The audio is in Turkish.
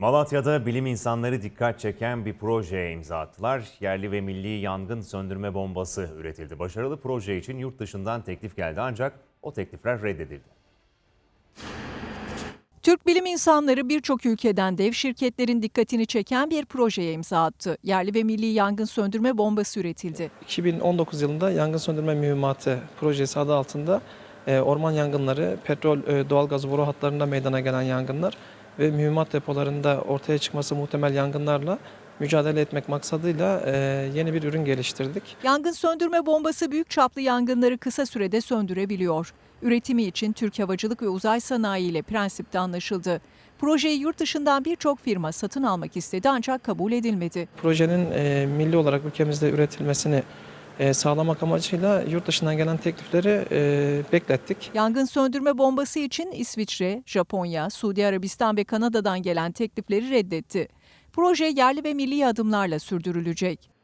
Malatya'da bilim insanları dikkat çeken bir projeye imza attılar. Yerli ve milli yangın söndürme bombası üretildi. Başarılı proje için yurt dışından teklif geldi ancak o teklifler reddedildi. Türk bilim insanları birçok ülkeden dev şirketlerin dikkatini çeken bir projeye imza attı. Yerli ve milli yangın söndürme bombası üretildi. 2019 yılında yangın söndürme mühimmatı projesi adı altında e, orman yangınları, petrol, e, doğalgaz boru hatlarında meydana gelen yangınlar ve mühimmat depolarında ortaya çıkması muhtemel yangınlarla mücadele etmek maksadıyla e, yeni bir ürün geliştirdik. Yangın söndürme bombası büyük çaplı yangınları kısa sürede söndürebiliyor. Üretimi için Türk Havacılık ve Uzay Sanayi ile prensipte anlaşıldı. Projeyi yurt dışından birçok firma satın almak istedi ancak kabul edilmedi. Projenin e, milli olarak ülkemizde üretilmesini sağlamak amacıyla yurt dışından gelen teklifleri e, beklettik. Yangın söndürme bombası için İsviçre, Japonya, Suudi Arabistan ve Kanada'dan gelen teklifleri reddetti. Proje yerli ve milli adımlarla sürdürülecek.